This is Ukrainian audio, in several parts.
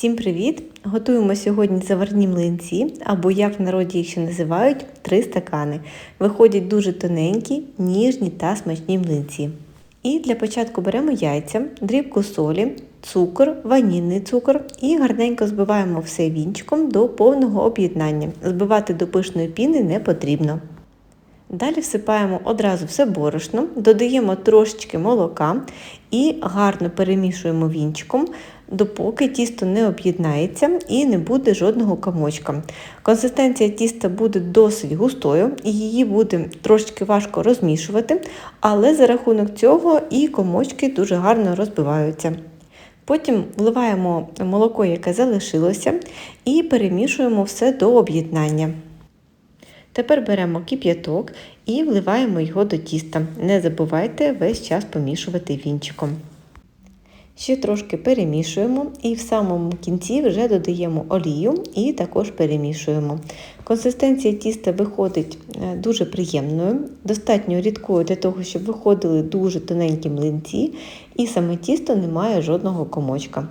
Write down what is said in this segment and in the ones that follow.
Всім привіт! Готуємо сьогодні заварні млинці, або як в народі їх ще називають, три стакани. Виходять дуже тоненькі, ніжні та смачні млинці. І для початку беремо яйця, дрібку солі, цукор, ванільний цукор і гарненько збиваємо все вінчиком до повного об'єднання. Збивати до пишної піни не потрібно. Далі всипаємо одразу все борошно, додаємо трошечки молока і гарно перемішуємо вінчиком, допоки тісто не об'єднається і не буде жодного комочка. Консистенція тіста буде досить густою, і її буде трошечки важко розмішувати, але за рахунок цього і комочки дуже гарно розбиваються. Потім вливаємо молоко, яке залишилося, і перемішуємо все до об'єднання. Тепер беремо кип'яток і вливаємо його до тіста. Не забувайте весь час помішувати вінчиком. Ще трошки перемішуємо і в самому кінці вже додаємо олію і також перемішуємо. Консистенція тіста виходить е, дуже приємною, достатньо рідкою для того, щоб виходили дуже тоненькі млинці, і саме тісто не має жодного комочка.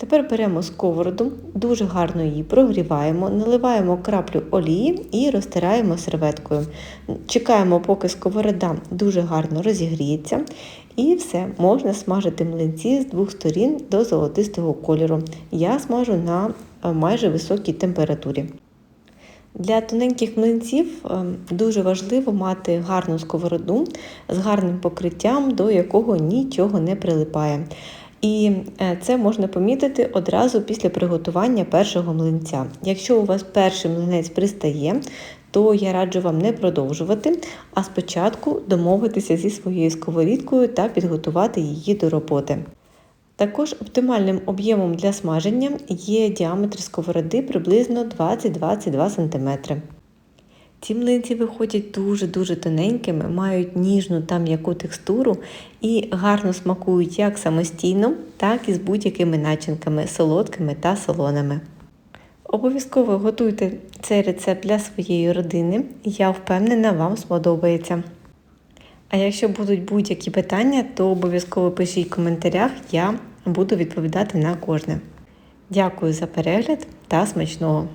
Тепер беремо сковороду, дуже гарно її прогріваємо, наливаємо краплю олії і розтираємо серветкою. Чекаємо, поки сковорода дуже гарно розігріється, і все, можна смажити млинці з двох сторін до золотистого кольору. Я смажу на е, майже високій температурі. Для тоненьких млинців е, дуже важливо мати гарну сковороду з гарним покриттям, до якого нічого не прилипає. І е, це можна помітити одразу після приготування першого млинця. Якщо у вас перший млинець пристає, то я раджу вам не продовжувати, а спочатку домовитися зі своєю сковорідкою та підготувати її до роботи. Також оптимальним об'ємом для смаження є діаметр сковороди приблизно 20-22 см. Ці млинці виходять дуже-дуже тоненькими, мають ніжну та м'яку текстуру і гарно смакують як самостійно, так і з будь-якими начинками, солодкими та солоними. Обов'язково готуйте цей рецепт для своєї родини, я впевнена, вам сподобається. А якщо будуть будь-які питання, то обов'язково пишіть в коментарях, я буду відповідати на кожне. Дякую за перегляд та смачного!